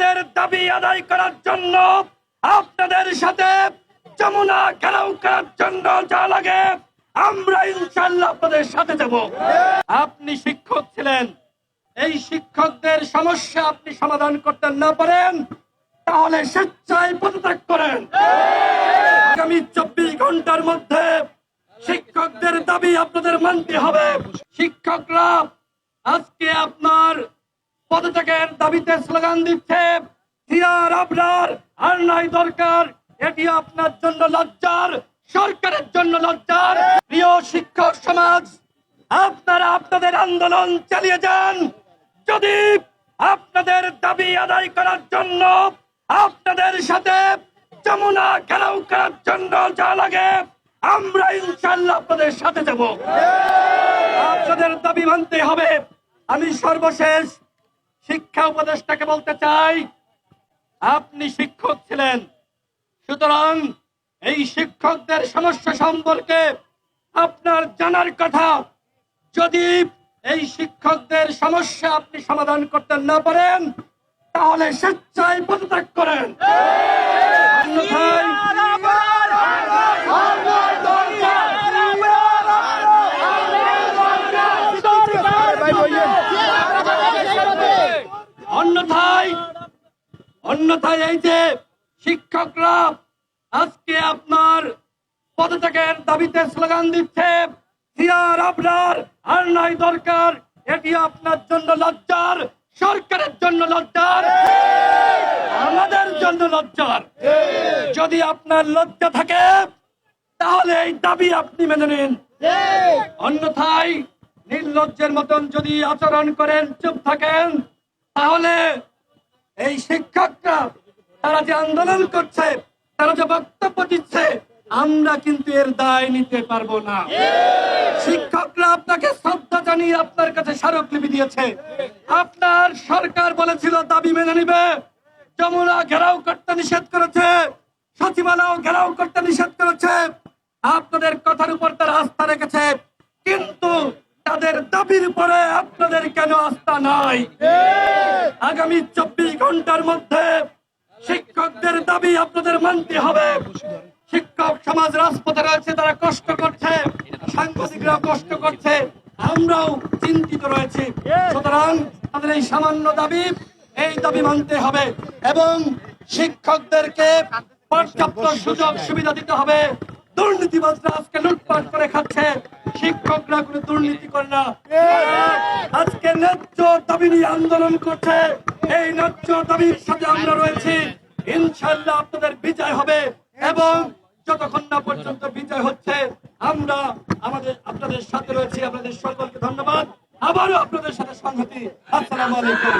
আমাদের দাবি আদায় করার জন্য আপনাদের সাথে যমুনা ঘেরাও করার জন্য যা লাগে, আমরা ইনশাল্লাহ আপনাদের সাথে যাব আপনি শিক্ষক ছিলেন। এই শিক্ষকদের সমস্যা আপনি সমাধান করতে না পারেন, তাহলে স্বেচ্ছায় পদত্যাগ করেন। আগামী চব্বিশ ঘণ্টার মধ্যে শিক্ষকদের দাবি আপনাদের মানতে হবে। শিক্ষকরা, আজকে আপনার পদত্যাগের দাবিতে স্লোগান দিচ্ছে আপনার আর নাই দরকার। এটি আপনার জন্য লজ্জার, সরকারের জন্য লজ্জার। প্রিয় শিক্ষক সমাজ, আপনারা আপনাদের আন্দোলন চালিয়ে যান। যদি আপনাদের দাবি আদায় করার জন্য, আপনাদের সাথে যমুনা ঘেরাও করার জন্য যা লাগে, আমরা ইনশাল্লাহ আপনাদের সাথে যাব। আপনাদের দাবি মানতে হবে। আমি সর্বশেষ শিক্ষা উপদেষ্টাকে বলতে চাই, আপনি শিক্ষক ছিলেন। সুতরাং এই শিক্ষকদের সমস্যা সম্পর্কে আপনার জানার কথা, যদি এই শিক্ষকদের সমস্যা আপনি সমাধান করতে না পারেন, তাহলে স্বেচ্ছায় পদত্যাগ করেন। অন্যথায় অন্যথায় অন্যথায় এই যে শিক্ষকরা আজকে আপনার পদত্যাগের দাবিতে স্লোগান দিচ্ছে আপনার আর নাই দরকার। এটি আপনার জন্য লজ্জার, সরকারের জন্য লজ্জার। আমাদের জন্য লজ্জার। যদি আপনার লজ্জা থাকে, তাহলে এই দাবি আপনি মেনে নিন। অন্যথায় নির্লজ্জের মতন যদি আচরণ করেন, চুপ থাকেন। তাহলে এই শিক্ষকরা তারা যে আন্দোলন করছে, তারা যে বক্তব্য দিচ্ছে, আমরা কিন্তু এর দায় নিতে পারব না। শিক্ষকরা আপনাকে শ্রদ্ধা জানিয়ে আপনার কাছে স্মারকলিপি দিয়েছে। আপনার সরকার বলেছিল, দাবি মেনে নিবে। যমুনা ঘেরাও করতে নিষেধ করেছে। সচিবালয় ঘেরাও করতে নিষেধ করেছে। আপনাদের কথার উপর তারা আস্থা রেখেছে। কিন্তু তাদের দাবির উপরে আপনাদের কেন আস্থা নাই? আগামী চব্বিশ ঘণ্টার মধ্যে শিক্ষকদের দাবি আপনাদের মানতে হবে। শিক্ষক সমাজ রাজপথে রয়েছে, তারা কষ্ট করছে সাংবাদিকরা কষ্ট করছে, আমরাও চিন্তিত রয়েছি। সুতরাং তাদের এই সামান্য দাবি, এই দাবি মানতে হবে এবং শিক্ষকদেরকে পর্যাপ্ত সুযোগ সুবিধা দিতে হবে। দুর্নীতিবাজরা আজকে লুটপাট করে খাচ্ছে শিক্ষকরা কোনো দুর্নীতি করে না। আজকে ন্যায্য দাবি নিয়ে আন্দোলন করছে। এই ন্যায্য দাবির সাথে আমরা রয়েছি। ইনশাল্লাহ আপনাদের বিজয় হবে এবং যতক্ষণ না পর্যন্ত বিজয় হচ্ছে, আমরা আমাদের, আপনাদের সাথে রয়েছি। আপনাদের সকলকে ধন্যবাদ। আবারও আপনাদের সাথে সংহতি। আসসালামু আলাইকুম।